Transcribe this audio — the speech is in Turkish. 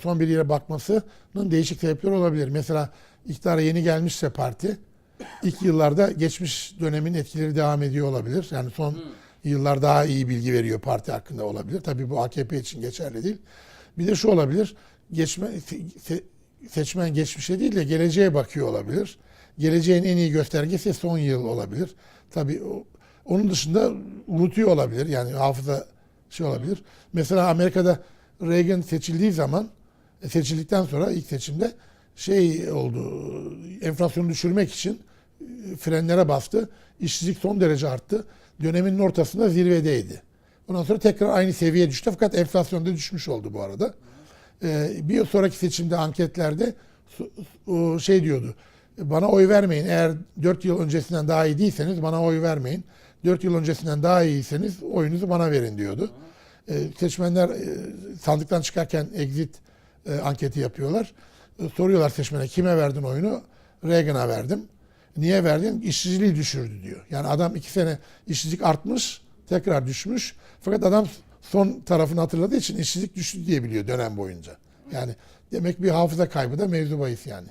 son bir yere bakmasının değişik sebepleri olabilir. Mesela iktidara yeni gelmişse parti ilk yıllarda geçmiş dönemin etkileri devam ediyor olabilir. Yani son yıllar daha iyi bilgi veriyor parti hakkında olabilir. Tabii bu AKP için geçerli değil. Bir de şu olabilir. Geçme, se- se- seçmen geçmişe değil de geleceğe bakıyor olabilir. Geleceğin en iyi göstergesi son yıl olabilir. Tabii onun dışında unutuyor olabilir. Yani hafıza şey olabilir. Mesela Amerika'da Reagan seçildiği zaman seçildikten sonra ilk seçimde şey oldu. Enflasyonu düşürmek için e, frenlere bastı. İşsizlik son derece arttı. Dönemin ortasında zirvedeydi. Ondan sonra tekrar aynı seviyeye düştü fakat enflasyon da düşmüş oldu bu arada. Ee, bir sonraki seçimde anketlerde şey diyordu. Bana oy vermeyin. Eğer 4 yıl öncesinden daha iyi değilseniz bana oy vermeyin. 4 yıl öncesinden daha iyiyseniz oyunuzu bana verin diyordu. Ee, seçmenler e, sandıktan çıkarken exit e, anketi yapıyorlar. E, soruyorlar seçmene kime verdin oyunu? Reagan'a verdim. Niye verdin? İşsizliği düşürdü diyor. Yani adam iki sene işsizlik artmış, tekrar düşmüş. Fakat adam son tarafını hatırladığı için işsizlik düştü diye biliyor dönem boyunca. Yani demek bir hafıza kaybı da mevzu bahis yani.